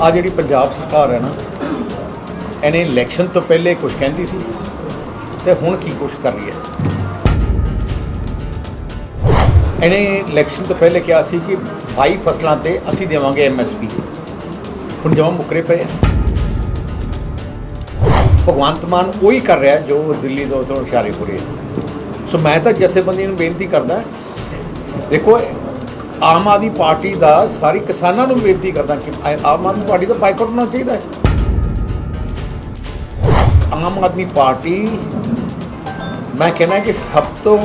ਆ ਜਿਹੜੀ ਪੰਜਾਬ ਸਰਕਾਰ ਹੈ ਨਾ, ਇਹਨੇ ਇਲੈਕਸ਼ਨ ਤੋਂ ਪਹਿਲੇ ਕੁਝ ਕਹਿੰਦੀ ਸੀ ਤੇ ਹੁਣ ਕੀ ਕੁਝ ਕਰ ਰਹੀ ਹੈ? ਇਹਨੇ ਇਲੈਕਸ਼ਨ ਤੋਂ ਪਹਿਲੇ ਕਿਹਾ ਸੀ ਕਿ 22 ਫਸਲਾਂ ਤੇ ਅਸੀਂ ਦੇਵਾਂਗੇ ਐਮਐਸਪੀ ਹੁਣ ਜਮਾ ਮੁਕਰੇ ਪਏ ਭਗਵੰਤ ਮਾਨ ਉਹੀ ਕਰ ਰਿਹਾ ਜੋ ਦਿੱਲੀ ਤੋਂ ਤੋਂ ਇਸ਼ਾਰੇ ਹੋ। ਰਹੇ ਸੋ ਮੈਂ ਤਾਂ ਜਥੇਬੰਦੀ ਨੂੰ ਬੇਨਤੀ ਕਰਦਾ, ਦੇਖੋ ਆਮ ਆਦਮੀ ਪਾਰਟੀ ਦਾ ਸਾਰੀ ਕਿਸਾਨਾਂ ਨੂੰ ਬੇਨਤੀ ਕਰਦਾ ਕਿ ਆਮ ਆਦਮੀ ਪਾਰਟੀ ਦਾ ਬਾਈਕਾਟ ਹੋਣਾ ਚਾਹੀਦਾ ਹੈ। ਆਮ ਆਦਮੀ ਪਾਰਟੀ ਮੈਂ ਕਹਿੰਦਾ ਕਿ ਸਭ ਤੋਂ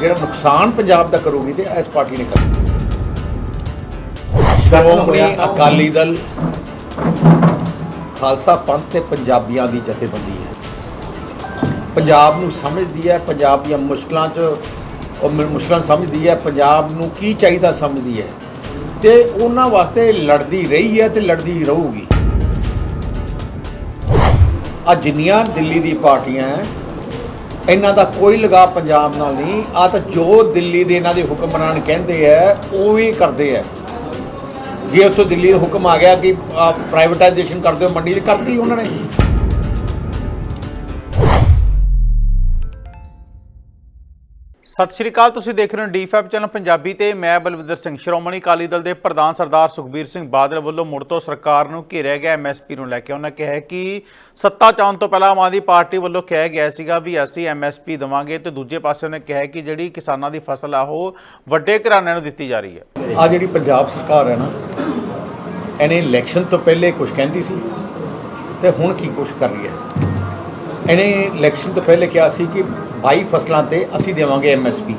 ਜਿਹੜਾ ਨੁਕਸਾਨ ਪੰਜਾਬ ਦਾ ਕਰੂਗੀ ਤੇ ਇਸ ਪਾਰਟੀ ਨੇ ਕਰਨਾ। ਸ਼੍ਰੋਮਣੀ ਅਕਾਲੀ ਦਲ ਖਾਲਸਾ ਪੰਥ ਤੇ ਪੰਜਾਬੀਆਂ ਦੀ ਜਥੇਬੰਦੀ ਹੈ। ਪੰਜਾਬ ਨੂੰ ਸਮਝਦੀ ਹੈ ਪੰਜਾਬ ਦੀਆਂ ਮੁਸ਼ਕਲਾਂ 'ਚ ਉਹ ਮ- ਮੁਸ਼ਕਲਾਂ ਸਮਝਦੀ ਹੈ, ਪੰਜਾਬ ਨੂੰ ਕੀ ਚਾਹੀਦਾ ਸਮਝਦੀ ਹੈ। ਤੇ ਉਹਨਾਂ ਵਾਸਤੇ ਲੜਦੀ ਰਹੀ ਹੈ ਤੇ ਲੜਦੀ ਰਹੂਗੀ। ਆ ਜਿੰਨੀਆਂ ਦਿੱਲੀ ਦੀ ਪਾਰਟੀਆਂ ਇਹਨਾਂ ਦਾ ਕੋਈ ਲਗਾਅ ਪੰਜਾਬ ਨਾਲ ਨਹੀਂ ਆ ਤਾਂ ਜੋ ਦਿੱਲੀ ਦੇ ਇਹਨਾਂ ਦੇ ਹੁਕਮਰਾਨ ਕਹਿੰਦੇ ਆ ਉਹ ਵੀ ਕਰਦੇ ਆ ਜੇ ਉੱਥੋਂ ਦਿੱਲੀ ਦਾ ਹੁਕਮ ਆ ਗਿਆ ਕਿ ਪ੍ਰਾਈਵੇਟਾਈਜੇਸ਼ਨ ਕਰ ਦਿਓ, ਮੰਡੀ ਦੀ ਕਰਤੀ ਉਹਨਾਂ ਨੇ। ਸਤਿ ਸ਼੍ਰੀ ਅਕਾਲ, ਤੁਸੀਂ ਦੇਖ ਰਹੇ ਹੋ ਡੀਫੈਬ ਚੈਨਲ ਪੰਜਾਬੀ ਤੇ ਮੈਂ ਬਲਵਿੰਦਰ ਸਿੰਘ ਸ਼੍ਰੋਮਣੀ ਅਕਾਲੀ ਦਲ ਦੇ ਪ੍ਰਧਾਨ ਸਰਦਾਰ ਸੁਖਬੀਰ ਸਿੰਘ ਬਾਦਲ ਵੱਲੋਂ ਮੁੜ ਤੋਂ ਸਰਕਾਰ ਨੂੰ ਘੇਰਿਆ ਗਿਆ ਐਮਐਸਪੀ ਨੂੰ ਲੈ ਕੇ। ਉਹਨਾਂ ਕਿਹਾ ਕਿ ਸੱਤਾ ਚਾਉਣ ਤੋਂ ਪਹਿਲਾਂ ਆਮ ਆਦਮੀ ਪਾਰਟੀ ਵੱਲੋਂ ਕਿਹਾ ਗਿਆ ਸੀਗਾ ਵੀ ਅਸੀਂ ਐਮਐਸਪੀ ਦੇਵਾਂਗੇ ਤੇ ਦੂਜੇ ਪਾਸੇ ਉਹਨੇ ਕਿਹਾ ਕਿ ਜਿਹੜੀ ਕਿਸਾਨਾਂ ਦੀ ਫਸਲ ਆ, ਉਹ ਵੱਡੇ ਘਰਾਣਿਆਂ ਨੂੰ ਦਿੱਤੀ ਜਾ ਰਹੀ ਹੈ। ਆ ਜਿਹੜੀ ਪੰਜਾਬ ਸਰਕਾਰ ਹੈ ਨਾ, ਇਹਨੇ ਇਲੈਕਸ਼ਨ ਤੋਂ ਪਹਿਲੇ ਕੁਝ ਕਹਿੰਦੀ ਸੀ ਤੇ ਹੁਣ ਕੀ ਕੁਝ ਕਰ ਰਹੀ ਹੈ? ਇਹਨੇ ਇਲੈਕਸ਼ਨ ਤੋਂ ਪਹਿਲੇ ਕਿਹਾ ਸੀ ਕਿ 22 ਫਸਲਾਂ ਤੇ ਅਸੀਂ ਦੇਵਾਂਗੇ ਐਮਐਸਪੀ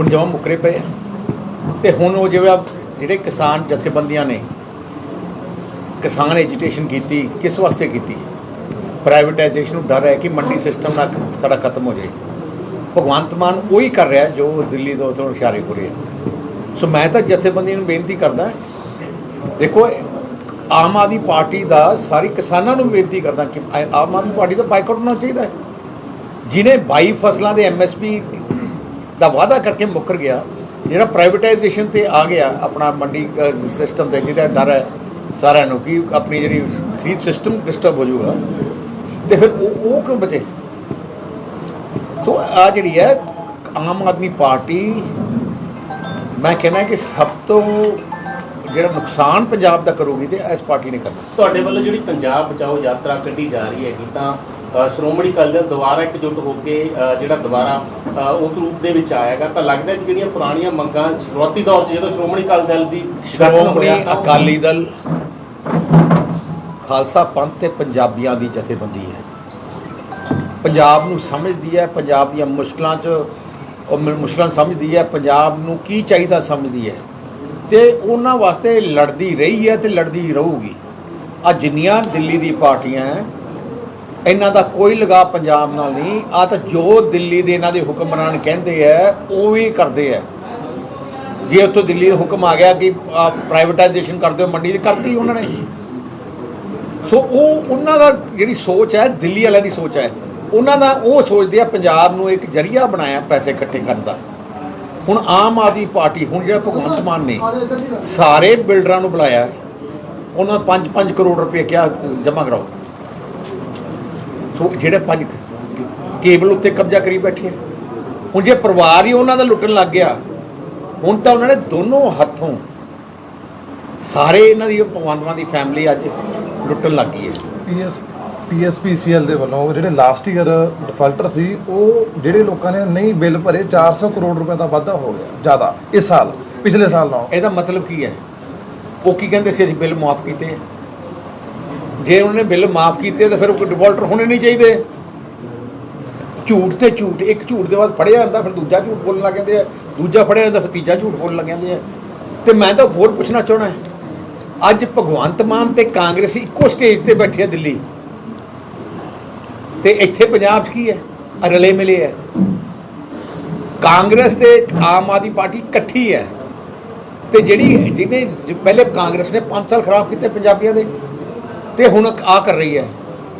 ਹੁਣ ਜਮਾ ਮੁਕਰੇ ਪਏ ਆ। ਤੇ ਹੁਣ ਉਹ ਜਿਹੜਾ ਜਿਹੜੇ ਕਿਸਾਨ ਜਥੇਬੰਦੀਆਂ ਨੇ, ਕਿਸਾਨ ਐਜੀਟੇਸ਼ਨ ਕੀਤੀ, ਕਿਸ ਵਾਸਤੇ ਕੀਤੀ? ਪ੍ਰਾਈਵੇਟਾਈਜੇਸ਼ਨ ਨੂੰ ਡਰ ਹੈ ਕਿ ਮੰਡੀ ਸਿਸਟਮ ਨਾ ਸਾਡਾ ਖਤਮ ਹੋ ਜਾਏ। ਭਗਵੰਤ ਮਾਨ ਉਹੀ ਕਰ ਰਿਹਾ ਜੋ ਦਿੱਲੀ ਤੋਂ ਤੋਂ ਇਸ਼ਾਰੇ ਹੋ ਰਹੇ। ਸੋ ਮੈਂ ਤਾਂ ਜਥੇਬੰਦੀਆਂ ਨੂੰ ਬੇਨਤੀ ਕਰਦਾ, ਦੇਖੋ ਆਮ ਆਦਮੀ ਪਾਰਟੀ ਦਾ ਸਾਰੀ ਕਿਸਾਨਾਂ ਨੂੰ ਬੇਨਤੀ ਕਰਦਾ ਕਿ ਆਮ ਆਦਮੀ ਪਾਰਟੀ ਦਾ ਬਾਈਕਾਟ ਹੋਣਾ ਚਾਹੀਦਾ ਹੈ। ਜਿਨੇ 22 ਫਸਲਾਂ ਦੇ ਐਮਐਸਪੀ ਦਾ ਵਾਅਦਾ ਕਰਕੇ ਮੁੱਕਰ ਗਿਆ, ਜਿਹੜਾ ਪ੍ਰਾਈਵੇਟਾਈਜੇਸ਼ਨ ਤੇ ਆ ਗਿਆ, ਆਪਣਾ ਮੰਡੀ ਸਿਸਟਮ ਤੇ ਜਿਹੜਾ ਦਰ ਹੈ ਸਾਰਿਆਂ ਨੂੰ ਕਿ ਆਪਣੀ ਜਿਹੜੀ ਖਰੀਦ ਸਿਸਟਮ ਡਿਸਟਰਬ ਹੋ ਜਾਊਗਾ। ਤੇ ਫਿਰ ਉਹ ਉਹ ਕਿਉਂ ਬਚੇ? ਸੋ ਆ ਜਿਹੜੀ ਹੈ, ਆਮ ਆਦਮੀ ਪਾਰਟੀ, ਮੈਂ ਕਹਿੰਦਾ ਕਿ ਸਭ ਤੋਂ ਜਿਹੜਾ ਨੁਕਸਾਨ ਪੰਜਾਬ ਦਾ ਕਰੂਗੀ ਤੇ ਇਸ ਪਾਰਟੀ ਨੇ ਕਰਨਾ। ਤੁਹਾਡੇ ਵੱਲੋਂ ਜਿਹੜੀ ਪੰਜਾਬ ਬਚਾਓ ਯਾਤਰਾ ਕੱਢੀ ਜਾ ਰਹੀ ਹੈਗੀ ਤਾਂ ਅ, ਸ਼੍ਰੋਮਣੀ ਅਕਾਲੀ ਦਲ ਦੁਬਾਰਾ ਇਕਜੁੱਟ ਹੋ ਕੇ ਅ, ਜਿਹੜਾ ਦੁਬਾਰਾ ਅ, ਉਸ ਰੂਪ ਦੇ ਵਿੱਚ ਆਏਗਾ ਤਾਂ ਲੱਗਦਾ ਹੈ ਕਿ ਜਿਹੜੀਆਂ ਪੁਰਾਣੀਆਂ ਮੰਗਾਂ ਸ਼ੁਰੂਆਤੀ ਦੌਰ 'ਚ ਜਦੋਂ ਸ਼੍ਰੋਮਣੀ ਅਕਾਲੀ ਦਲ ਦੀ ਗਠਨ ਸ਼੍ਰੋਮਣੀ ਹੋਇਆ ਤਾਂ ਉਹ- ਅਕਾਲੀ ਦਲ ਖਾਲਸਾ ਪੰਥ ਤੇ ਪੰਜਾਬੀਆਂ ਦੀ ਜਥੇਬੰਦੀ ਹੈ। ਪੰਜਾਬ ਨੂੰ ਸਮਝਦੀ ਹੈ ਪੰਜਾਬ ਦੀਆਂ ਮੁਸ਼ਕਲਾਂ 'ਚ ਉਹ ਮੁਸ਼ਕਲਾਂ ਸਮਝਦੀ ਹੈ ਪੰਜਾਬ ਨੂੰ ਕੀ ਚਾਹੀਦਾ ਸਮਝਦੀ ਹੈ। ਤੇ ਉਹਨਾਂ ਵਾਸਤੇ ਲੜਦੀ ਰਹੀ ਹੈ ਤੇ ਲੜਦੀ ਰਹੂਗੀ। ਆ ਜਿੰਨੀਆਂ ਦਿੱਲੀ ਦੀ ਪਾਰਟੀਆਂ ਹੈ ਇਹਨਾਂ ਦਾ ਕੋਈ ਲਗਾ ਪੰਜਾਬ ਨਾਲ ਨਹੀਂ ਆ ਤਾਂ ਜੋ ਦਿੱਲੀ ਦੇ ਇਹਨਾਂ ਦੇ ਹੁਕਮਰਾਨ ਕਹਿੰਦੇ ਆ ਉਹ ਵੀ ਕਰਦੇ ਆ ਜੇ ਉੱਥੋਂ ਦਿੱਲੀ ਦਾ ਹੁਕਮ ਆ ਗਿਆ ਕਿ ਪ੍ਰਾਈਵੇਟਾਈਜੇਸ਼ਨ ਕਰ ਦਿਓ, ਮੰਡੀ ਦੀ ਕਰਤੀ ਉਹਨਾਂ ਨੇ। ਸੋ ਉਹ, ਉਹਨਾਂ ਦਾ ਜਿਹੜੀ ਸੋਚ ਹੈ ਦਿੱਲੀ ਵਾਲਿਆਂ ਦੀ ਸੋਚ ਹੈ ਉਹਨਾਂ ਦਾ ਉਹ ਸੋਚਦੇ ਆ ਪੰਜਾਬ ਨੂੰ ਇੱਕ ਜਰੀਆ ਬਣਾਇਆ ਪੈਸੇ ਇਕੱਠੇ ਕਰਨ ਦਾ। ਹੁਣ ਆਮ ਆਦਮੀ ਪਾਰਟੀ ਹੁਣ ਜਿਹੜਾ ਭਗਵੰਤ ਮਾਨ ਨੇ ਸਾਰੇ ਬਿਲਡਰਾਂ ਨੂੰ ਬੁਲਾਇਆ। ਉਹਨਾਂ 5-5 ਕਰੋੜ ਰੁਪਏ ਕਿਹਾ ਜਮ੍ਹਾਂ ਕਰਾਓ? ਸੋ ਜਿਹੜੇ ਪੰਜ ਕੇਬਲ ਉੱਤੇ ਕਬਜ਼ਾ ਕਰੀ ਬੈਠੇ ਆ। ਹੁਣ ਜੇ ਪਰਿਵਾਰ ਹੀ ਉਹਨਾਂ ਦਾ ਲੁੱਟਣ ਲੱਗ ਗਿਆ ਹੁਣ ਤਾਂ ਉਹਨਾਂ ਨੇ ਦੋਨੋਂ ਹੱਥੋਂ ਸਾਰੇ ਇਹਨਾਂ ਦੀ ਭਗਵੰਤ ਮਾਨ ਦੀ ਫੈਮਿਲੀ ਅੱਜ ਲੁੱਟਣ ਲੱਗ ਗਈ ਹੈ। ਪੀਐਸ ਪੀਐਸਪੀਸੀਐਲ ਦੇ ਵੱਲੋਂ ਜਿਹੜੇ ਲਾਸਟ ਈਅਰ ਡਿਫਾਲਟਰ ਸੀ, ਉਹ ਜਿਹੜੇ ਲੋਕਾਂ ਨੇ ਨਹੀਂ ਬਿੱਲ ਭਰੇ 400 ਕਰੋੜ ਰੁਪਏ ਦਾ ਵਾਧਾ ਹੋ ਗਿਆ, ਜ਼ਿਆਦਾ, ਇਸ ਸਾਲ, ਪਿਛਲੇ ਸਾਲ ਨਾਲੋਂ। ਇਹਦਾ ਮਤਲਬ ਕੀ ਹੈ? ਉਹ ਕੀ ਕਹਿੰਦੇ ਸੀ, ਅਸੀਂ ਬਿੱਲ ਮਾਫ ਕੀਤੇ ਆ। ਜੇ ਨੇ ਬਿੱਲ ਮਾਫ ਕੀਤੇ, ਤਾਂ ਫਿਰ ਉਹ ਡਿਫਾਲਟਰ ਹੋਣੇ ਨਹੀਂ ਚਾਹੀਦੇ। ਝੂਠ ਤੇ ਝੂਠ, ਇੱਕ ਝੂਠ ਦੇ ਬਾਅਦ ਫੜਿਆ ਜਾਂਦਾ, ਫਿਰ ਦੂਜਾ ਝੂਠ ਬੋਲਣ ਲੱਗ ਜਾਂਦੇ ਆ। ਦੂਜਾ ਫੜਿਆ ਜਾਂਦਾ, ਫਿਰ ਤੀਜਾ ਝੂਠ ਬੋਲਣ ਲੱਗ ਜਾਂਦੇ ਆ। ਤੇ ਮੈਂ ਤਾਂ ਹੋਰ ਪੁੱਛਣਾ ਚਾਹਣਾ ਅੱਜ ਭਗਵੰਤ ਮਾਨ ਤੇ ਕਾਂਗਰਸ ਇੱਕੋ ਸਟੇਜ ਤੇ ਬੈਠੇ ਆ ਦਿੱਲੀ। ਤੇ ਇੱਥੇ ਪੰਜਾਬ 'ਚ ਕੀ ਹੈ? ਰਲੇ ਮਿਲੇ ਹੈ। ਕਾਂਗਰਸ ਤੇ ਆਮ ਆਦਮੀ ਪਾਰਟੀ ਇਕੱਠੀ ਹੈ। ਤੇ ਜਿਹੜੀ ਜਿਹਨੇ ਪਹਿਲੇ ਕਾਂਗਰਸ ਨੇ 5 ਸਾਲ ਖਰਾਬ ਕੀਤੇ ਪੰਜਾਬੀਆਂ ਦੇ, ਤੇ ਹੁਣ ਆ ਕਰ ਰਹੀ ਹੈ।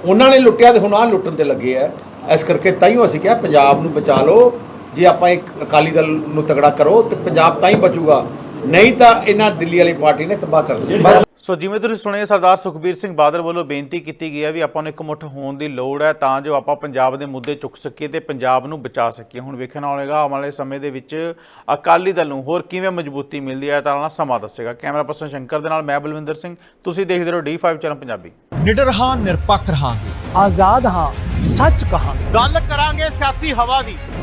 ਉਹਨਾਂ ਨੇ ਲੁੱਟਿਆ ਤੇ ਹੁਣ ਆ ਲੁੱਟਣ ਤੇ ਲੱਗੇ ਆ ਇਸ ਕਰਕੇ ਤਾਈਓ ਅਸੀਂ ਕਿਹਾ ਪੰਜਾਬ ਨੂੰ ਬਚਾ ਲਓ। ਜੇ ਆਪਾਂ ਇੱਕ ਅਕਾਲੀ ਦਲ ਨੂੰ ਤਗੜਾ ਕਰੋ, ਤੇ ਪੰਜਾਬ ਤਾਂ ਹੀ ਬਚੂਗਾ। ਨਹੀਂ ਤਾਂ ਇਹਨਾਂ ਦਿੱਲੀ ਵਾਲੀ ਪਾਰਟੀ ਨੇ ਤਬਾਹ ਕਰ ਦਿੱਤਾ। ਸੋ ਜਿਵੇਂ ਤੁਸੀਂ ਸੁਣੇ ਸਰਦਾਰ ਸੁਖਬੀਰ ਸਿੰਘ ਬਾਦਲ ਵੱਲੋਂ ਬੇਨਤੀ ਕੀਤੀ ਗਈ ਹੈ ਵੀ ਆਪਾਂ ਨੂੰ ਇੱਕ ਮੁੱਠ ਹੋਣ ਦੀ ਲੋੜ ਹੈ ਤਾਂ ਜੋ ਆਪਾਂ ਪੰਜਾਬ ਦੇ ਮੁੱਦੇ ਚੁੱਕ ਸਕੀਏ ਤੇ ਪੰਜਾਬ ਨੂੰ ਬਚਾ ਸਕੀਏ। ਹੁਣ ਵੇਖਣਾ ਹੋਵੇਗਾ ਆਉਣ ਵਾਲੇ ਸਮੇਂ ਦੇ ਵਿੱਚ ਅਕਾਲੀ ਦਲ ਨੂੰ ਹੋਰ ਕਿਵੇਂ ਮਜ਼ਬੂਤੀ ਮਿਲਦੀ ਹੈ ਤਾਂ ਨਾਲ ਸਮਾਂ ਦੱਸੇਗਾ। ਕੈਮਰਾ ਪਰਸਨ ਸ਼ੰਕਰ ਦੇ ਨਾਲ ਮੈਂ ਬਲਵਿੰਦਰ ਸਿੰਘ। ਤੁਸੀਂ ਦੇਖਦੇ ਰਹੋ D5 ਚੈਨਲ ਪੰਜਾਬੀ। ਨਿਡਰ ਹਾਂ ਨਿਰਪੱਖ ਰਹਾਂਗੇ। ਆਜ਼ਾਦ ਹਾਂ ਸੱਚ ਕਹਾਂਗੇ। ਗੱਲ ਕਰਾਂਗੇ ਸਿਆਸੀ ਹਵਾ ਦੀ।